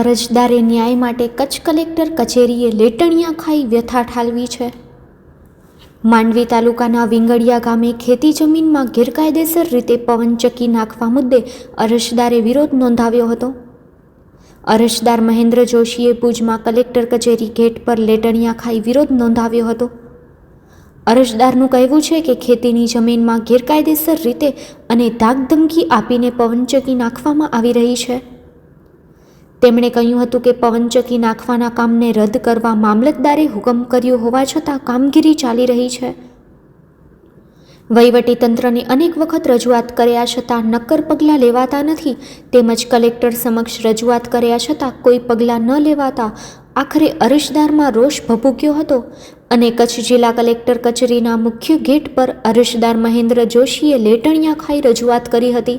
અરજદારે ન્યાય માટે કચ્છ કલેક્ટર કચેરીએ લેટણિયા ખાઈ વ્યથા ઠાલવી છે. માંડવી તાલુકાના વિંગડિયા ગામે ખેતી જમીનમાં ગેરકાયદેસર રીતે પવનચક્કી નાખવા મુદ્દે અરજદારે વિરોધ નોંધાવ્યો હતો. અરજદાર મહેન્દ્ર જોશીએ ભુજમાં કલેક્ટર કચેરી ગેટ પર લેટણિયા ખાઈ વિરોધ નોંધાવ્યો હતો. અરજદારનું કહેવું છે કે ખેતીની જમીનમાં ગેરકાયદેસર રીતે અને ધાકધમકી આપીને પવનચક્કી નાખવામાં આવી રહી છે. તેમણે કહ્યું હતું કે પવનચક્કી નાખવાના કામને રદ કરવા મામલતદારે હુકમ કર્યો હોવા છતાં કામગીરી ચાલી રહી છે. વહીવટીતંત્રને અનેક વખત રજૂઆત કર્યા છતાં નક્કર પગલાં લેવાતા નથી. તેમજ કલેક્ટર સમક્ષ રજૂઆત કર્યા છતાં કોઈ પગલાં ન લેવાતા આખરે અરજદારમાં રોષ ભભૂક્યો હતો. અને કચ્છ જિલ્લા કલેક્ટર કચેરીના મુખ્ય ગેટ પર અરજદાર મહેન્દ્ર જોશીએ લેટણિયા ખાઈ રજૂઆત કરી હતી.